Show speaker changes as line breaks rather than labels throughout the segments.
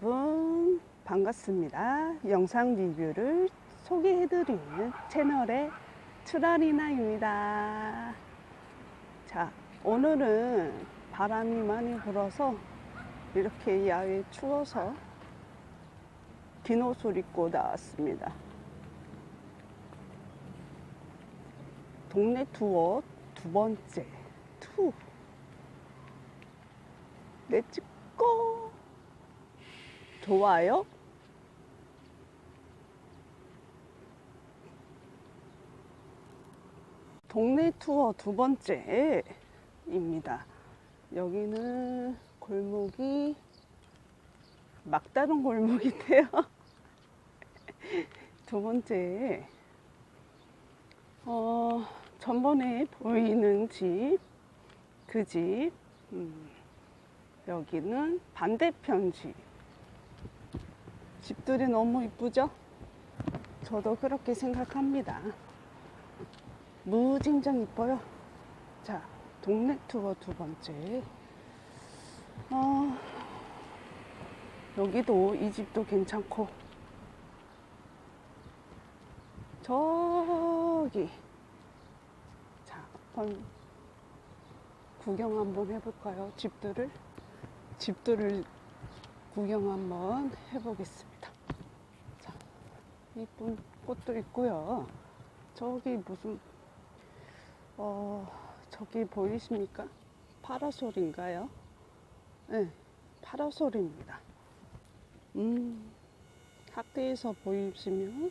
여러분 반갑습니다. 영상 리뷰를 소개해드리는 채널의 트라리나입니다. 자, 오늘은 바람이 많이 불어서 이렇게 야외 추워서 긴 옷을 입고 나왔습니다. 동네 투어 두 번째 투. 내 찍고 좋아요. 동네 투어 두 번째입니다. 여기는 골목이 막다른 골목인데요. 두 번째, 어, 전번에 보이는 집, 그 집, 음, 여기는 반대편 집. 집들이 너무 이쁘죠? 저도 그렇게 생각합니다. 무진장 이뻐요. 자, 동네 투어 두 번째. 어, 여기도 이 집도 괜찮고, 저기, 자, 한번 구경 한번 해볼까요? 집들을? 집들을 구경 한번 해보겠습니다. 자, 이쁜 꽃도 있고요. 저기 무슨 어 저기 보이십니까? 파라솔인가요? 네, 파라솔입니다. 음, 학교에서 보이시면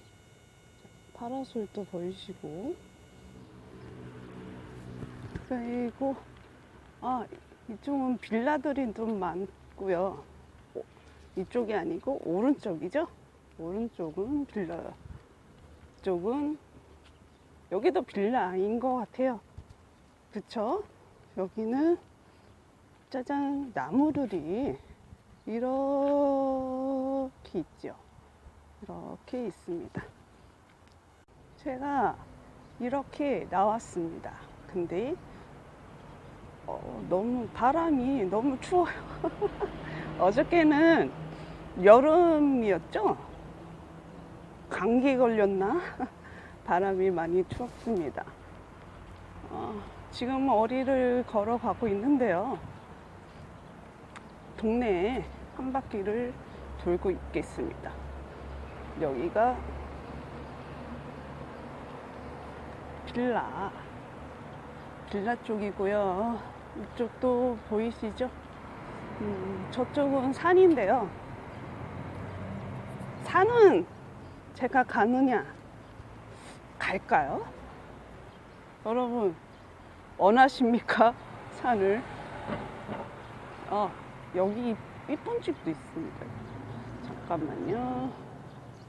파라솔도 보이시고 그리고 아 이쪽은 빌라들이 좀 많고요. 오, 이쪽이 아니고 오른쪽이죠? 오른쪽은 빌라. 이쪽은 여기도 빌라인 것 같아요. 그쵸? 여기는 짜잔 나무들이 이렇게 있죠. 이렇게 있습니다. 제가 이렇게 나왔습니다. 근데 어, 너무 바람이 너무 추워요. 어저께는 여름이었죠? 감기 걸렸나? 바람이 많이 추웠습니다. 어, 지금 어리를 걸어가고 있는데요. 동네에 한 바퀴를 돌고 있겠습니다. 여기가 빌라, 빌라 쪽이고요. 이쪽도 보이시죠? 음, 저쪽은 산인데요. 산은 제가 가느냐, 갈까요? 여러분, 원하십니까? 산을? 어, 여기 이쁜 집도 있습니다. 잠깐만요.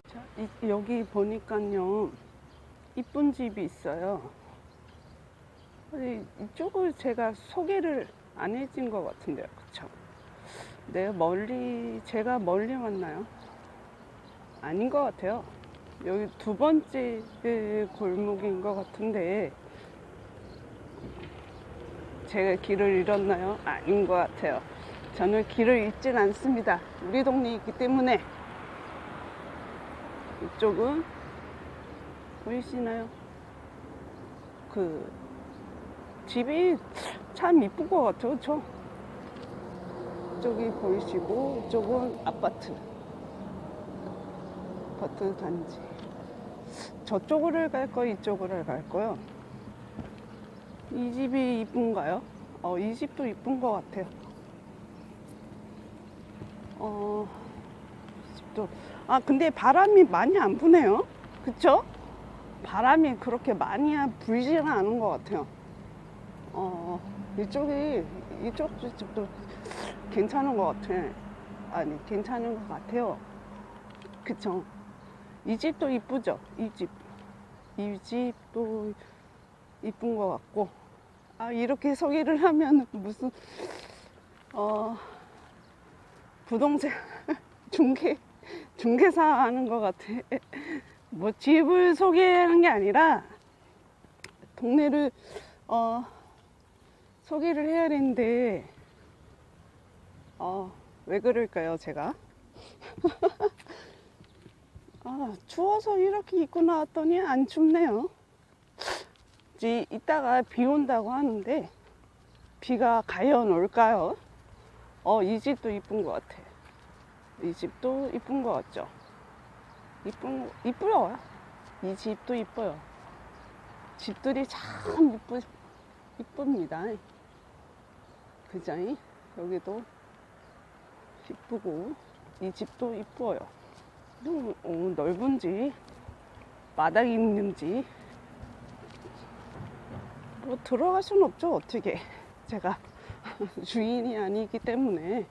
자, 이, 여기 보니까요, 이쁜 집이 있어요. 이쪽을 제가 소개를 안 해준 것 같은데요. 그쵸? 내가 멀리, 제가 멀리 왔나요? 아닌 것 같아요. 여기 두 번째 골목인 것 같은데, 제가 길을 잃었나요? 아닌 것 같아요. 저는 길을 잃진 않습니다. 우리 동네에 있기 때문에. 이쪽은 보이시나요? 그 집이 참 이쁜 것 같아요. 그쵸? 이쪽이 보이시고 이쪽은 아파트 아파트 단지 저쪽으로 갈 거요 이쪽으로 갈 거요 이 집이 이쁜가요? 어, 이 집도 이쁜 것 같아요 어, 이 집도 아 근데 바람이 많이 안 부네요 그쵸? 바람이 그렇게 많이 불지는 않은 것 같아요 어, 이쪽이 이쪽 집도 괜찮은 것 같아. 아니, 괜찮은 것 같아요. 그쵸? 이 집도 이쁘죠? 이 집. 이 집도 이쁜 것 같고. 아, 이렇게 소개를 하면 무슨, 어, 부동산 중개, 중개사 하는 것 같아. 뭐 집을 소개하는 게 아니라, 동네를, 어, 소개를 해야 되는데, 어, 왜 그럴까요, 제가? 아, 추워서 이렇게 입고 나왔더니 안 춥네요. 이제 이따가 비 온다고 하는데 비가 과연 올까요? 어, 이 집도 이쁜 것 같아. 이 집도 이쁜 것 같죠? 이쁜, 이쁘요. 이 집도 이뻐요. 집들이 참 이쁘, 이쁩니다. 그자이? 여기도 이쁘고, 이 집도 이뻐요. 또, 어, 넓은지, 마당이 있는지, 뭐 들어갈 수는 없죠, 어떻게. 제가 주인이 아니기 때문에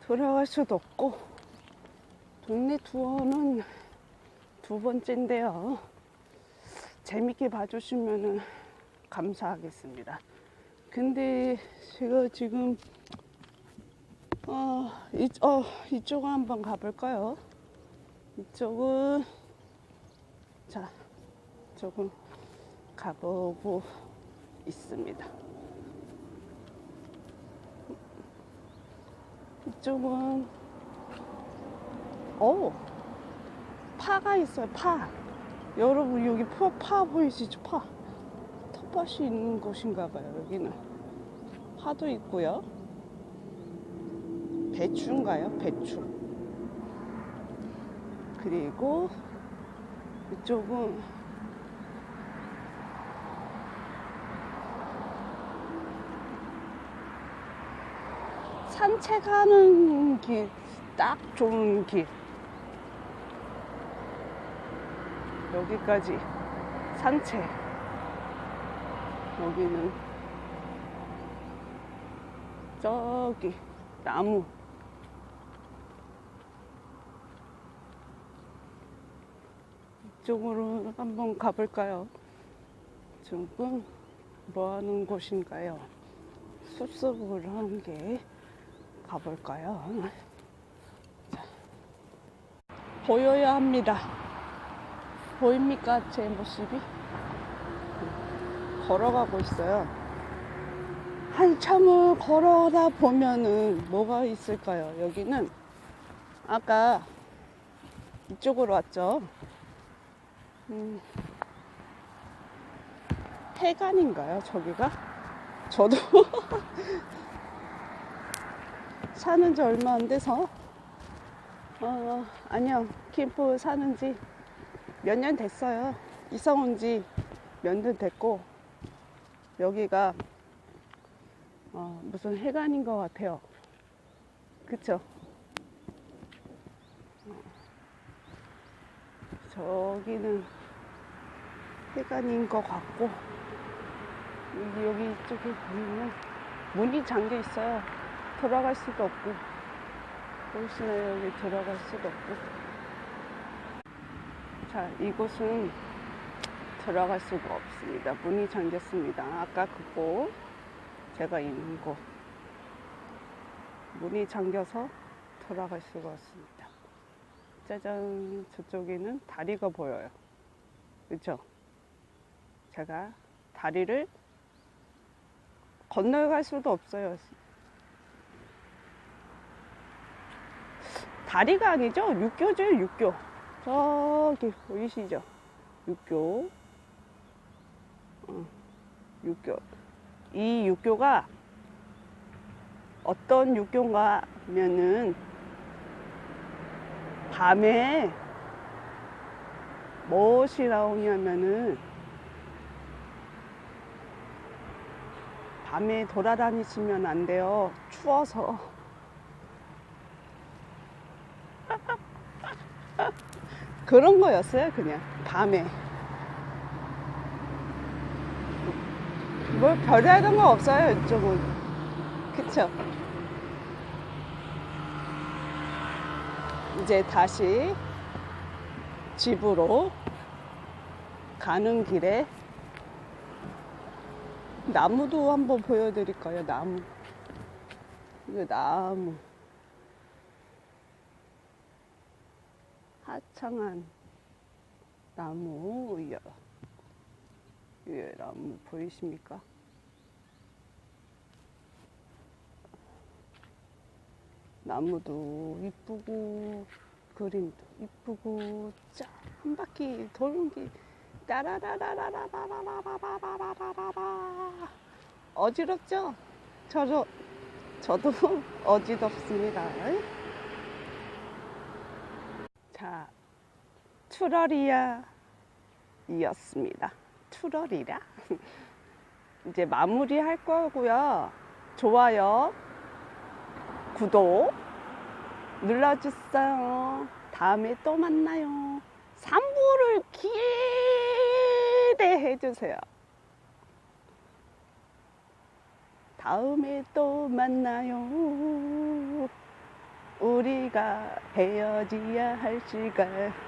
들어갈 수도 없고, 동네 투어는 두 번째인데요. 재밌게 봐주시면 감사하겠습니다. 근데 제가 지금 어, 이, 어, 이쪽을 한번 가볼까요? 이쪽은 자, 조금 가보고 있습니다. 이쪽은 오 파가 있어요. 파. 여러분 여기 파, 파 보이시죠? 파. 텃밭이 있는 곳인가 봐요. 여기는 파도 있고요. 배추인가요? 배추. 그리고 이쪽은 산책하는 길, 딱 좋은 길. 여기까지 산책. 여기는 저기 나무. 이쪽으로 한번 가볼까요? 조금 뭐 하는 곳인가요? 숲속으로 한게 가볼까요? 자, 보여야 합니다. 보입니까? 제 모습이? 걸어가고 있어요. 한참을 걸어다 보면은 뭐가 있을까요? 여기는 아까 이쪽으로 왔죠. 음, 해관인가요? 저기가? 저도 사는 지 얼마 안 돼서 어, 아니요. 캠프 사는 지 몇 년 됐어요. 이사 온 지 몇 년 됐고 여기가 어, 무슨 해관인 것 같아요. 그쵸? 저기는 해관인 것 같고 여기, 여기 이쪽에 보면 문이 잠겨 있어요. 들어갈 수도 없고 보시나요? 여기 들어갈 수도 없고 자 이곳은 들어갈 수가 없습니다. 문이 잠겼습니다. 아까 그곳 제가 있는 곳 문이 잠겨서 들어갈 수가 없습니다. 짜잔 저쪽에는 다리가 보여요. 그렇죠? 제가 다리를 건너갈 수도 없어요. 다리가 아니죠? 육교죠, 육교. 저기 보이시죠? 육교. 어, 육교. 이 육교가 어떤 육교인가 하면은 밤에 무엇이 나오냐면은 밤에 돌아다니시면 안 돼요. 추워서. 그런 거였어요, 그냥. 밤에. 뭘 별다른 거 없어요, 이쪽은. 그쵸? 이제 다시 집으로 가는 길에 나무도 한번 보여드릴까요? 나무. 이거 나무. 하창한 나무. 이 예, 나무 보이십니까? 나무도 이쁘고 그림도 이쁘고 쫙 한 바퀴 도는 게 따라라라라라라라라라라라라 어지럽죠? 저도 저도 어지럽습니다. 자, 투러리아 이었습니다. 투러리라. 이제 마무리 할 거고요. 좋아요, 구독 눌러주세요. 다음에 또 만나요. 3부를 기대 해 주세요. 다음에 또 만나요. 우리가 헤어져야 할 시간.